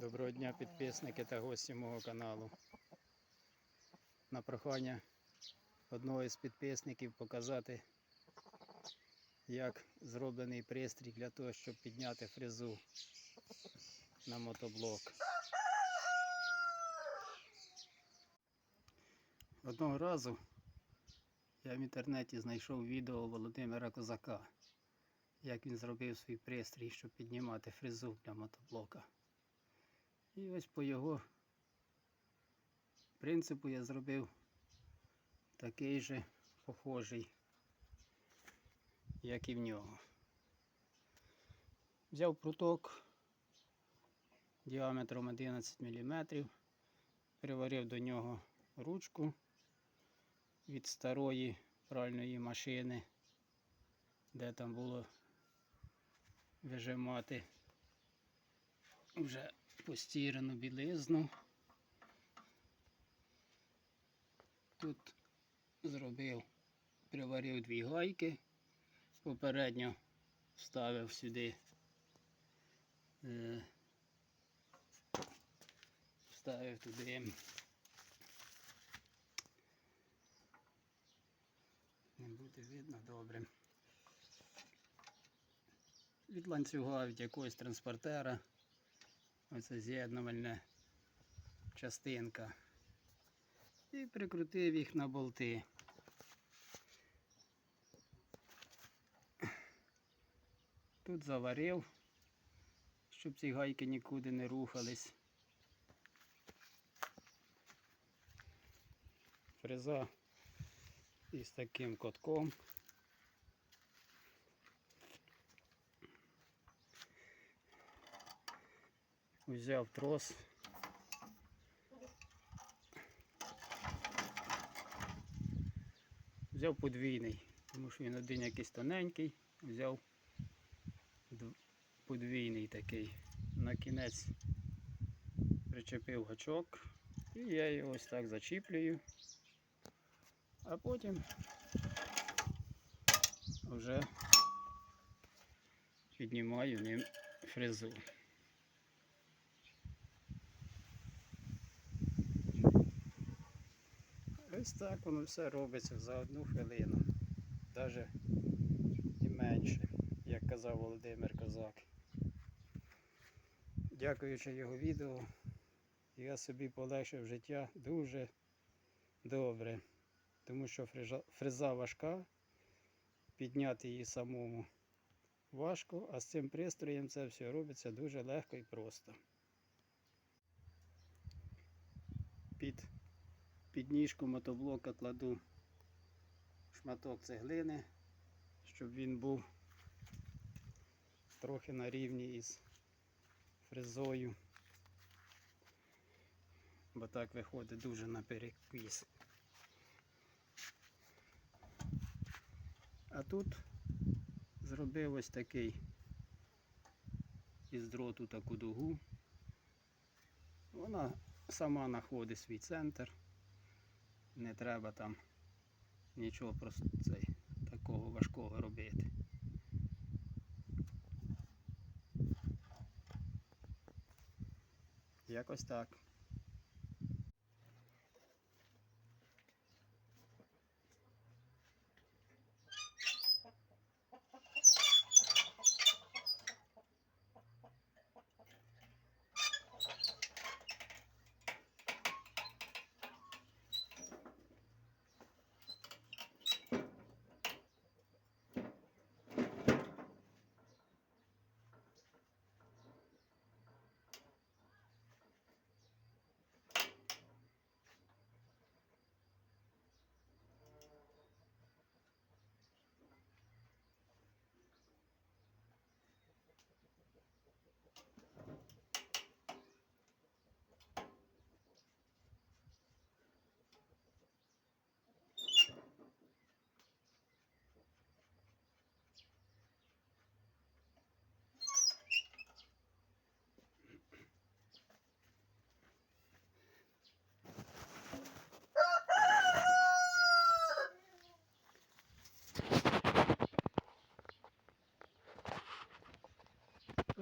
Доброго дня підписники та гості мого каналу. На прохання одного із підписників показати, як зроблений пристрій для того, щоб підняти фрезу на мотоблок. Одного разу я в інтернеті знайшов відео Володимира Козака, як він зробив свій пристрій, щоб піднімати фрезу для мотоблока. І ось по його принципу я зробив такий же похожий, як і в нього. Взяв пруток діаметром 11 мм, приварив до нього ручку від старої пральної машини, де там було вижимати вже постірану білизну. Тут зробив, приварив дві гайки, попередньо вставив сюди, е, вставив туди. Не буде видно добре. Від ланцюга від якогось транспортера. Оце з'єднувальна частинка. І прикрутив їх на болти. Тут заварив, щоб ці гайки нікуди не рухались. Фреза із таким котком. Взяв трос. Взяв подвійний, тому що він один якийсь тоненький, взяв подвійний такий. На кінець причепив гачок і я його ось так зачіплюю, а потім вже піднімаю ним фрезу. Ось так воно все робиться за одну хвилину, навіть і менше, як казав Володимир Козак. Дякуючи його відео, я собі полегшив життя дуже добре, тому що фреза, фреза важка, підняти її самому важко, а з цим пристроєм це все робиться дуже легко і просто. Під під ніжку мотоблока кладу шматок цеглини, щоб він був трохи на рівні із фрезою, бо так виходить дуже напереквіз. А тут зробив ось такий із дроту таку дугу. Вона сама знаходить свій центр. Не треба там нічого просто цей, такого важкого робити. Якось так.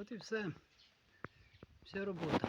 От і все. Вся робота.